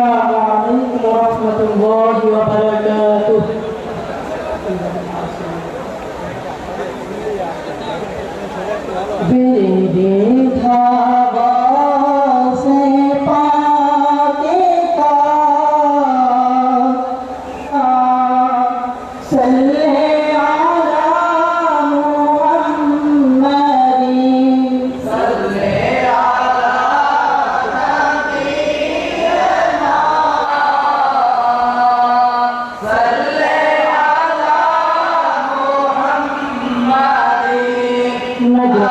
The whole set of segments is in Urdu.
Assalamualaikum warahmatullahi wabarakatuh. Bini bini.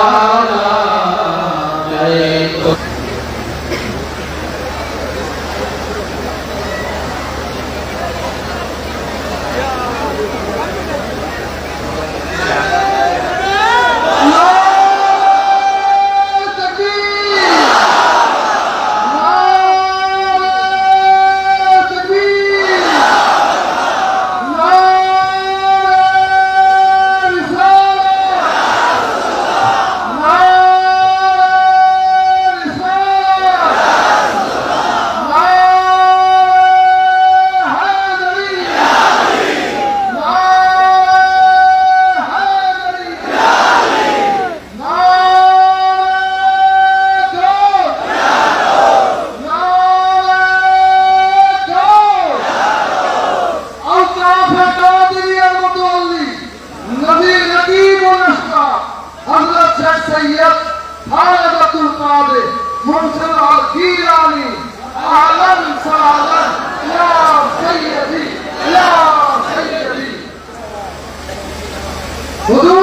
Ah. حبیب و نشتا حضرت شاید سید حضرت القادر مرسل عرقیل علی عالم سعادت یا سیدی یا سیدی حضور